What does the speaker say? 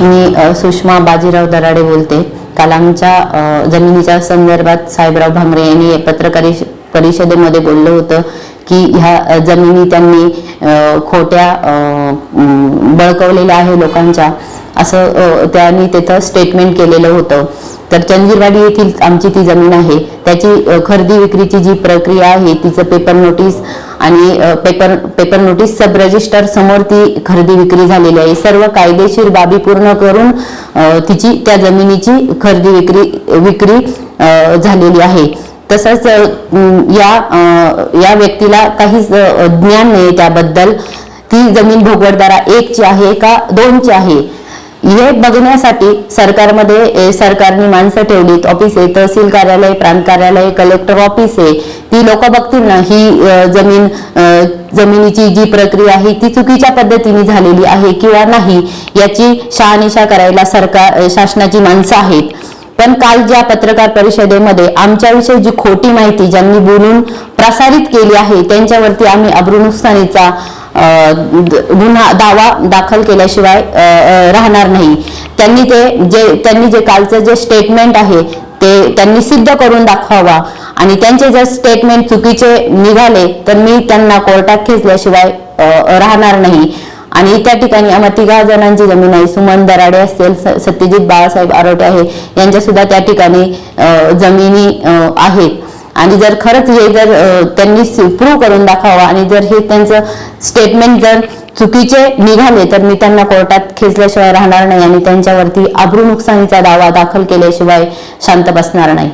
मी सुषमा बाजीराव दराडे बोलते. काल आमच्या जमिनीच्या संदर्भात साहेबराव भांगरे यांनी पत्रकार परिषदेमध्ये बोललं होतं की ह्या जमिनी त्यांनी खोट्या बळकवलेल्या आहे लोकांच्या. असं त्यांनी तिथं स्टेटमेंट केलेलं होतं. तर चंदीरवाडी येथील आमची ती जमीन आहे. त्याची खरेदी विक्रीची जी प्रक्रिया आहे तिचं पेपर नोटीस आणि paper paper notice sub register समोर ती खरेदी विक्री झालेली आहे. सर्व कायदेशीर बाबी पूर्ण करून तिची त्या जमिनीची खरेदी विक्री विक्री झालेली आहे. तसंच या या व्यक्तीला काहीच ज्ञान नाही त्याबद्दल. ती जमीन भोगवडदारा एकची आहे का दोनची आहे? हे बघण्यासाठी सरकारमध्ये सरकारने माणसं ठेवलीत. ऑफिस आहे तहसील कार्यालय प्रांत कार्यालय कलेक्टर ऑफिस. आहे ती लोक बघतील ना ही जमीन जमिनीची जी प्रक्रिया आहे ती चुकीच्या पद्धतीने झालेली आहे किंवा नाही याची शहानिशा करायला सरकार शासनाची माणसं आहेत. पण काल ज्या पत्रकार परिषदेमध्ये आमच्याविषयी जी खोटी माहिती ज्यांनी बोलून प्रसारित केली आहे त्यांच्यावरती आम्ही अब्रुनुकसानीचा गुन्हा दावा दाखल केल्याशिवाय राहणार नाही. त्यांनी ते जे त्यांनी जे कालचं जे स्टेटमेंट आहे ते त्यांनी सिद्ध करून दाखवावा. आणि त्यांचे जर स्टेटमेंट चुकीचे निघाले तर मी त्यांना कोर्टात खेचल्याशिवाय राहणार नाही. आणि त्या ठिकाणी आम्हा तिघा जणांची जमीन आहे. सुमन दराडे असतील स- सत्यजित बाळासाहेब आरोटे आहे यांच्या सुद्धा त्या ठिकाणी जमिनी आहेत. आणि जर खरंच हे जर त्यांनी प्रूव्ह करून दाखवावं आणि जर हे त्यांचं स्टेटमेंट जर चुकीचे निघाले तर मी त्यांना कोर्टात खेचल्याशिवाय राहणार नाही आणि त्यांच्यावरती आब्रू नुकसानीचा दावा दाखल केल्याशिवाय शांत बसणार नाही.